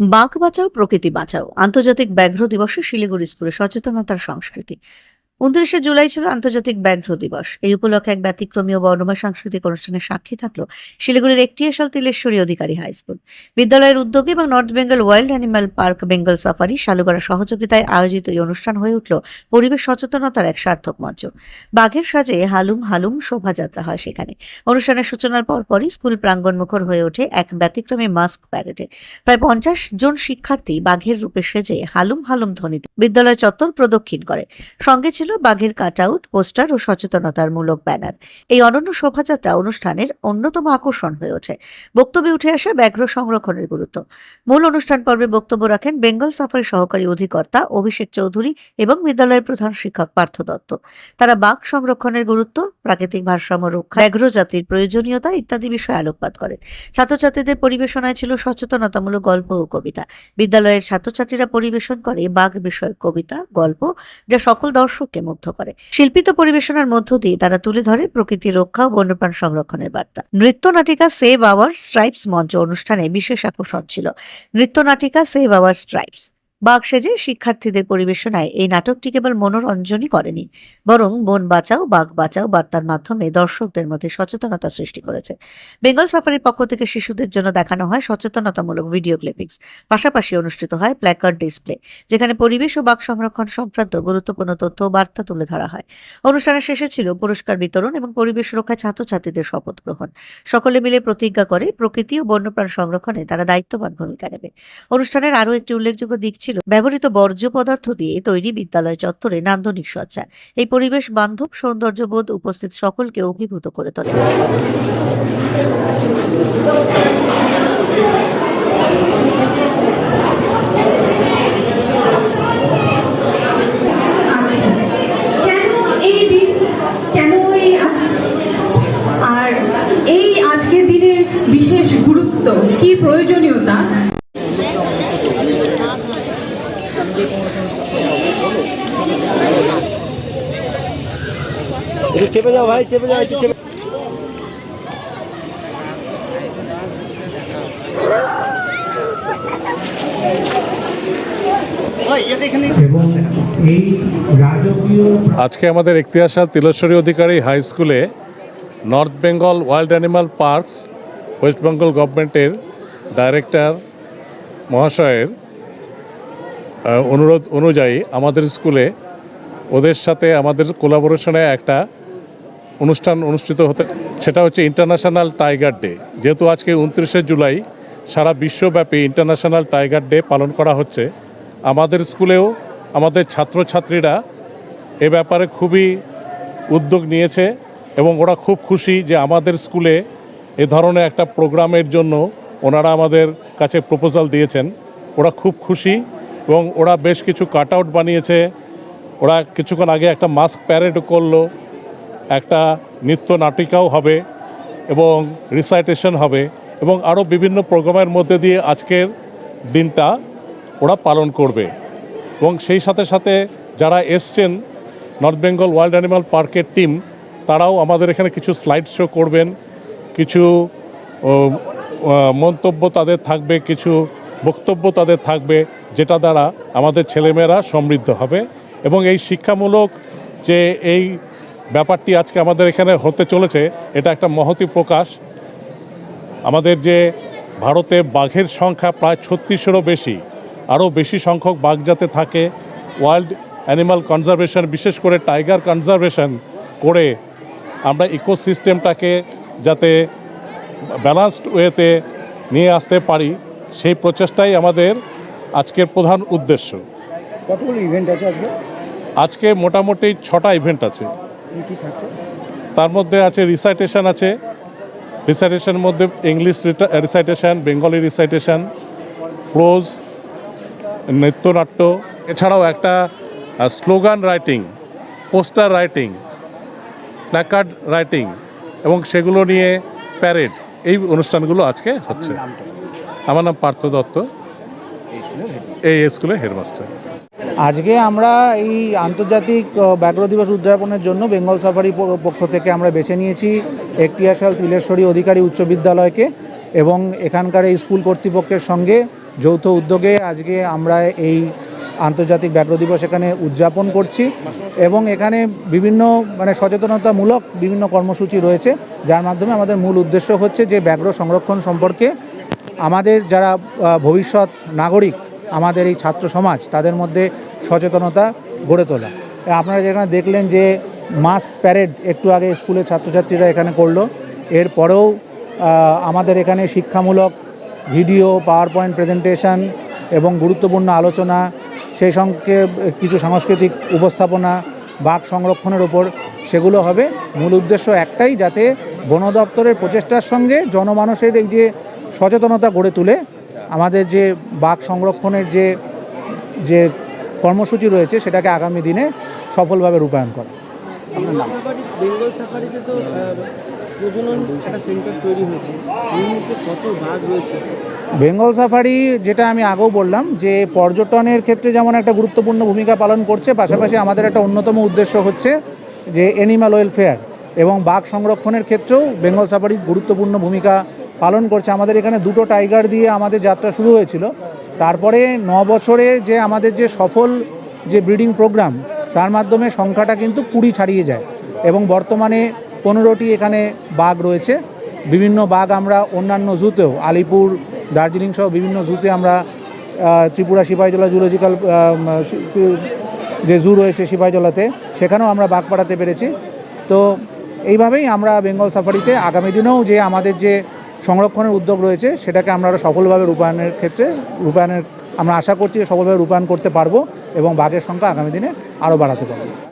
বাঘ বাঁচাও প্রকৃতি বাঁচাও। আন্তর্জাতিক ব্যাঘ্র দিবসে শিলিগুড়ি স্কুলে সচেতনতার সংস্কৃতি। উনত্রিশে জুলাই ছিল আন্তর্জাতিক ব্যাঘ্র দিবস। এই উপলক্ষে এক ব্যতিক্রমী ও বর্ণময় সাংস্কৃতিক অনুষ্ঠানের সাক্ষী থাকল শিলিগুড়ির একটি এশাল তিলেশ্বরী অধিকারী হাই স্কুল। বিদ্যালয়ের উদ্যোগে এবং North Bengal wild animal park Bengal safari Salugara সহযোগিতায় আয়োজিত এই অনুষ্ঠান হয়ে উঠল পরিবেশ সচেতনতার এক সার্থক মঞ্চ। বাঘের সাজে হালুম হালুম শোভাযাত্রা হয় সেখানে। অনুষ্ঠানের সূচনার পরপরই স্কুল প্রাঙ্গণ মুখর হয়ে ওঠে এক ব্যতিক্রমী মাস্ক প্যারেডে। প্রায় পঞ্চাশ জন শিক্ষার্থী বাঘের রূপে সেজে হালুম হালুম ধ্বনিতে বিদ্যালয় চত্বর প্রদক্ষিণ করে। সঙ্গে ছিল বাঘের কাটআউট, পোস্টার ও সচেতনতার মূলক ব্যানার। এই অনন্য শোভাযাত্রা অনুষ্ঠানের অন্যতম আকর্ষণ হয়ে ওঠে। বক্তব্যে উঠে আসে ব্যাঘ্র সংরক্ষণের গুরুত্ব। মূল অনুষ্ঠান পর্বে বক্তব্য রাখেন বেঙ্গল সাফারি সহকারী অধিকর্তা অভিষেক চৌধুরী এবং বিদ্যালয়ের প্রধান শিক্ষক পার্থ দত্ত। তারা বাঘ সংরক্ষণের গুরুত্ব, প্রাকৃতিক ভারসাম্য রক্ষা, ব্যাঘ্র জাতির প্রয়োজনীয়তা ইত্যাদি বিষয়ে আলোকপাত করেন। ছাত্রছাত্রীদের পরিবেশনায় ছিল সচেতনতামূলক গল্প ও কবিতা। বিদ্যালয়ের ছাত্রছাত্রীরা পরিবেশন করে বাঘ বিষয়ক কবিতা, গল্প, যা সকল দর্শককে মুগ্ধ করে। শিল্পিত পরিবেশনার মধ্য দিয়ে তারা তুলে ধরে প্রকৃতি রক্ষা ও বন্যপ্রাণ সংরক্ষণের বার্তা। নৃত্য নাটিকা সেভ আওয়ার স্ট্রাইপস মঞ্চ অনুষ্ঠানে বিশেষ আকর্ষণ ছিল। নৃত্য নাটিকা সেভ আওয়ার স্ট্রাইপস বাঘ সেজে শিক্ষার্থীদের পরিবেশনায় এই নাটকটি কেবল মনোরঞ্জনই করেনি, বরং বন বাঁচাও বাঘ বাঁচাও বার্তার মাধ্যমে দর্শকদের মধ্যে সচেতনতা সৃষ্টি করেছে। বেঙ্গল সাফারির পক্ষ থেকে শিশুদের জন্য দেখানো হয় সচেতনতামূলক ভিডিও ক্লিপিংস, পাশাপাশি অনুষ্ঠিত হয় প্ল্যাকার্ড ডিসপ্লে, যেখানে পরিবেশ ও বাঘ সংরক্ষণ সংক্রান্ত গুরুত্বপূর্ণ তথ্য বার্তা তুলে ধরা হয়। অনুষ্ঠানের শেষে ছিল পুরস্কার বিতরণ এবং পরিবেশ রক্ষায় ছাত্রছাত্রীদের শপথ গ্রহণ। সকলে মিলে প্রতিজ্ঞা করে প্রকৃতি ও বন্যপ্রাণ সংরক্ষণে তারা দায়িত্ববান ভূমিকা নেবে। অনুষ্ঠানের আরও একটি উল্লেখযোগ্য দিক ছিল। ব্যবহৃত বর্জ্য পদার্থ দিয়ে তৈরি বিদ্যালয় চত্বরে নান্দনিক সজ্জা। এই পরিবেশ বান্ধব সৌন্দর্যবোধ উপস্থিত সকলকে অভিভূত করে তোলে। আর এই বিশেষ গুরুত্ব কি প্রয়োজনীয়তা? একটু চেপে যাও ভাই চেপে যাও একটু চেপে এবং এই রাজকীয় আজকে আমাদের ইতিহাসাল তিলেশ্বরী অধিকারী হাই স্কুলে North Bengal wild animal parks West Bengal গভর্নমেন্টের ডাইরেক্টর মহাশয়ের অনুরোধ অনুযায়ী আমাদের স্কুলে ওদের সাথে আমাদের কোলাবোরেশনে একটা অনুষ্ঠান অনুষ্ঠিত হতে, সেটা হচ্ছে ইন্টারন্যাশনাল টাইগার ডে যেহেতু আজকে উনত্রিশে জুলাই, সারা বিশ্বব্যাপী ইন্টারন্যাশনাল টাইগার ডে পালন করা হচ্ছে। আমাদের স্কুলেও আমাদের ছাত্রছাত্রীরা এ ব্যাপারে খুবই উদ্যোগ নিয়েছে এবং ওরা খুব খুশি যে আমাদের স্কুলে এ ধরনের একটা প্রোগ্রামের জন্য ওনারা আমাদের কাছে প্রপোজাল দিয়েছেন। ওরা খুব খুশি এবং ওরা বেশ কিছু কাট আউট বানিয়েছে। ওরা কিছুক্ষণ আগে একটা মাস্ক প্যারেডও করল। একটা নৃত্য নাটিকাও হবে এবং রিসাইটেশন হবে এবং আরও বিভিন্ন প্রোগ্রামের মধ্যে দিয়ে আজকের দিনটা ওরা পালন করবে। এবং সেই সাথে সাথে যারা এসছেন নর্থ বেঙ্গল ওয়াইল্ড অ্যানিমাল পার্কের টিম তারাও আমাদের এখানে কিছু স্লাইড শো করবেন, কিছু মন্তব্য তাদের থাকবে, কিছু বক্তব্য তাদের থাকবে, যেটা দ্বারা আমাদের ছেলেমেয়েরা সমৃদ্ধ হবে। এবং এই শিক্ষামূলক যে এই ব্যাপারটি আজকে আমাদের এখানে হতে চলেছে এটা একটা মহতি প্রকাশ। আমাদের যে ভারতে বাঘের সংখ্যা প্রায় ছত্রিশেরও বেশি আরও বেশি সংখ্যক বাঘ যাতে থাকে ওয়াইল্ড অ্যানিমাল কনজারভেশন বিশেষ করে টাইগার কনজারভেশন করে আমরা ইকোসিস্টেমটাকে যাতে ব্যালান্সড ওয়েতে নিয়ে আসতে পারি সেই প্রচেষ্টাই আমাদের আজকের প্রধান উদ্দেশ্য। কতগুলো ইভেন্ট আছে আজকে? আজকে মোটামুটি ছটা ইভেন্ট আছে। কি কি থাকছে? তার মধ্যে আছে রিসাইটেশন আছে। রিসাইটেশনের মধ্যে English recitation Bengali recitation prose নৃত্যনাট্য এছাড়াও একটা slogan writing poster writing placard writing এবং সেগুলো নিয়ে প্যারেড এই অনুষ্ঠানগুলো আজকে হচ্ছে। আমার নাম পার্থ দত্ত। এই স্কুলের হেডমাস্টার আজকে আমরা এই আন্তর্জাতিক ব্যাঘ্র দিবস উদযাপনের জন্য বেঙ্গল সাফারি পক্ষ থেকে আমরা বেছে নিয়েছি একটিয়াশাল তিলেশ্বরী অধিকারী উচ্চ বিদ্যালয়কে এবং এখানকার এই স্কুল কর্তৃপক্ষের সঙ্গে যৌথ উদ্যোগে আজকে আমরা এই আন্তর্জাতিক ব্যাঘ্র দিবস এখানে উদযাপন করছি এবং এখানে বিভিন্ন মানে সচেতনতামূলক বিভিন্ন কর্মসূচি রয়েছে, যার মাধ্যমে আমাদের মূল উদ্দেশ্য হচ্ছে যে ব্যাঘ্র সংরক্ষণ সম্পর্কে আমাদের যারা ভবিষ্যৎ নাগরিক আমাদের এই ছাত্র সমাজ, তাদের মধ্যে সচেতনতা গড়ে তোলা। আপনারা যেখানে দেখলেন যে মাস্ক প্যারেড একটু আগে স্কুলের ছাত্রছাত্রীরা এখানে করল, এরপরেও আমাদের এখানে শিক্ষামূলক ভিডিও পাওয়ার পয়েন্ট প্রেজেন্টেশন এবং গুরুত্বপূর্ণ আলোচনা সেই সঙ্গে কিছু সাংস্কৃতিক উপস্থাপনা, বাঘ সংরক্ষণের ওপর সেগুলো হবে। মূল উদ্দেশ্য একটাই, যাতে বন দপ্তরের প্রচেষ্টার সঙ্গে জনমানুষের এই যে সচেতনতা গড়ে তুলে আমাদের যে বাঘ সংরক্ষণের যে যে কর্মসূচি রয়েছে সেটাকে আগামী দিনে সফলভাবে রূপায়ণ করা। সাফারি বেঙ্গল সাফারিতে তো প্রজনন একটা সেন্টার তৈরি হয়েছে। কত বাঘ রয়েছে? বেঙ্গল সাফারি যেটা আমি আগেও বললাম যে পর্যটনের ক্ষেত্রে যেমন একটা গুরুত্বপূর্ণ ভূমিকা পালন করছে পাশাপাশি আমাদের একটা অন্যতম উদ্দেশ্য হচ্ছে যে অ্যানিম্যাল ওয়েলফেয়ার এবং বাঘ সংরক্ষণের ক্ষেত্রেও বেঙ্গল সাফারি গুরুত্বপূর্ণ ভূমিকা পালন করছে। আমাদের এখানে দুটো টাইগার দিয়ে আমাদের যাত্রা শুরু হয়েছিল। তারপরে ন বছরে যে আমাদের যে সফল যে ব্রিডিং প্রোগ্রাম, তার মাধ্যমে সংখ্যাটা কিন্তু কুড়ি ছাড়িয়ে যায় এবং বর্তমানে পনেরোটি এখানে বাঘ রয়েছে। বিভিন্ন বাঘ আমরা অন্যান্য জুতেও, আলিপুর, দার্জিলিং সহ বিভিন্ন জুতে আমরা ত্রিপুরা সিপাহীজলা জুলজিক্যাল যে জু রয়েছে সিপাহীজলাতে, সেখানেও আমরা বাঘ পাঠাতে পেরেছি। তো এইভাবেই আমরা বেঙ্গল সাফারিতে আগামী দিনেও যে আমাদের যে সংরক্ষণের উদ্যোগ রয়েছে, সেটাকে আমরা আরও সফলভাবে রূপায়ণের ক্ষেত্রে, রূপায়ণের, আমরা আশা করছি সফলভাবে রূপায়ণ করতে পারব এবং বাঘের সংখ্যা আগামী দিনে আরও বাড়াতে পারব।